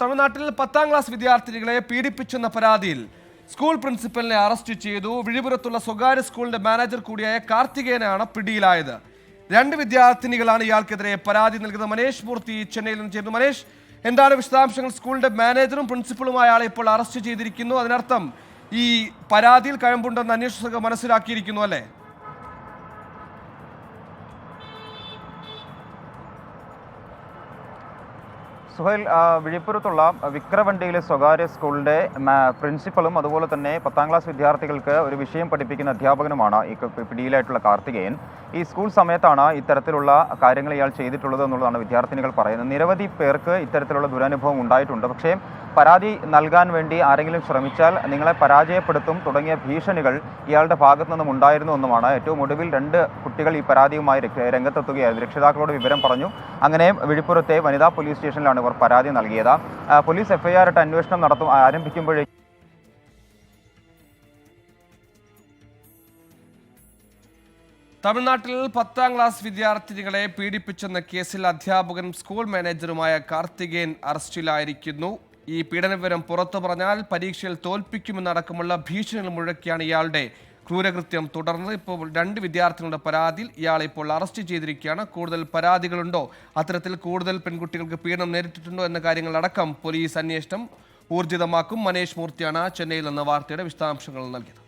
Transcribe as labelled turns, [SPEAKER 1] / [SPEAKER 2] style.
[SPEAKER 1] തമിഴ്നാട്ടിൽ പത്താം ക്ലാസ് വിദ്യാർത്ഥിനികളെ പീഡിപ്പിച്ചെന്ന പരാതിയിൽ സ്കൂൾ പ്രിൻസിപ്പലിനെ അറസ്റ്റ് ചെയ്തു. വിഴിപുരത്തുള്ള സ്വകാര്യ സ്കൂളിന്റെ മാനേജർ കൂടിയായ കാർത്തികേയനാണ് പിടിയിലായത്. രണ്ട് വിദ്യാർത്ഥിനികളാണ് ഇയാൾക്കെതിരെ പരാതി നൽകുന്നത് മനേഷ് മൂർത്തി ചെന്നൈയിൽ നിന്ന് ചേരുന്നു. മനേഷ് എന്താണ് വിശദാംശങ്ങൾ? സ്കൂളിന്റെ മാനേജറും പ്രിൻസിപ്പളുമായ ആളെ ഇപ്പോൾ അറസ്റ്റ് ചെയ്തിരിക്കുന്നു. അതിനർത്ഥം ഈ പരാതിയിൽ കഴമ്പുണ്ടെന്ന് അന്വേഷണ സംഘം മനസ്സിലാക്കിയിരിക്കുന്നു അല്ലേ?
[SPEAKER 2] സുഹൈൽ വിഴിപ്പുരത്തുള്ള വിക്രവണ്ടിയിലെ സ്വകാര്യ സ്കൂളിന്റെ പ്രിൻസിപ്പളും അതുപോലെ തന്നെ പത്താം ക്ലാസ് വിദ്യാർത്ഥികൾക്ക് ഒരു വിഷയം പഠിപ്പിക്കുന്ന അധ്യാപകനുമാണ് ഈ പിടിയിലായിട്ടുള്ള കാർത്തികേയൻ. ഈ സ്കൂൾ സമയത്താണ് ഇത്തരത്തിലുള്ള കാര്യങ്ങൾ ഇയാൾ ചെയ്തിട്ടുള്ളത് എന്നുള്ളതാണ് വിദ്യാർത്ഥിനികൾ പറയുന്നത്. നിരവധി പേർക്ക് ഇത്തരത്തിലുള്ള ദുരനുഭവം ഉണ്ടായിട്ടുണ്ട്. പക്ഷേ പരാതി നൽകാൻ വേണ്ടി ആരെങ്കിലും ശ്രമിച്ചാൽ നിങ്ങളെ പരാജയപ്പെടുത്തും തുടങ്ങിയ ഭീഷണികൾ ഇയാളുടെ ഭാഗത്തു നിന്നും ഉണ്ടായിരുന്നു എന്നുമാണ്. ഏറ്റവും ഒടുവിൽ രണ്ട് കുട്ടികൾ ഈ പരാതിയുമായി രംഗത്തെത്തുകയായിരുന്നു. രക്ഷിതാക്കളോട് വിവരം പറഞ്ഞു. അങ്ങനെ വിഴിപ്പുറത്തെ വനിതാ പോലീസ് സ്റ്റേഷനിലാണ് ഇവർ പരാതി നൽകിയത്. പോലീസ് എഫ്ഐആർ ഇട്ട് അന്വേഷണം നടത്തും ആരംഭിക്കുമ്പോഴേ
[SPEAKER 1] തമിഴ്നാട്ടിൽ പത്താം ക്ലാസ് വിദ്യാർത്ഥിനികളെ പീഡിപ്പിച്ചെന്ന കേസിൽ അധ്യാപകനും സ്കൂൾ മാനേജറുമായ കാർത്തികേയൻ അറസ്റ്റിലായിരിക്കുന്നു. ഈ പീഡനവിവരം പുറത്തു പറഞ്ഞാൽ പരീക്ഷയിൽ തോൽപ്പിക്കുമെന്നടക്കമുള്ള ഭീഷണികൾ മുഴക്കിയാണ് ഇയാളുടെ ക്രൂരകൃത്യം. തുടർന്ന് ഇപ്പോൾ രണ്ട് വിദ്യാർത്ഥികളുടെ പരാതിയിൽ ഇയാളെ ഇപ്പോൾ അറസ്റ്റ് ചെയ്തിരിക്കുകയാണ്. കൂടുതൽ പരാതികളുണ്ടോ? അത്തരത്തിൽ കൂടുതൽ പെൺകുട്ടികൾക്ക് പീഡനം നേരിട്ടിട്ടുണ്ടോ എന്ന കാര്യങ്ങളടക്കം പോലീസ് അന്വേഷണം ഊർജിതമാക്കും. മനേഷ് മൂർത്തിയാണ് ചെന്നൈയിൽ നിന്ന് വാർത്തയുടെ വിശദാംശങ്ങൾ നൽകിയത്.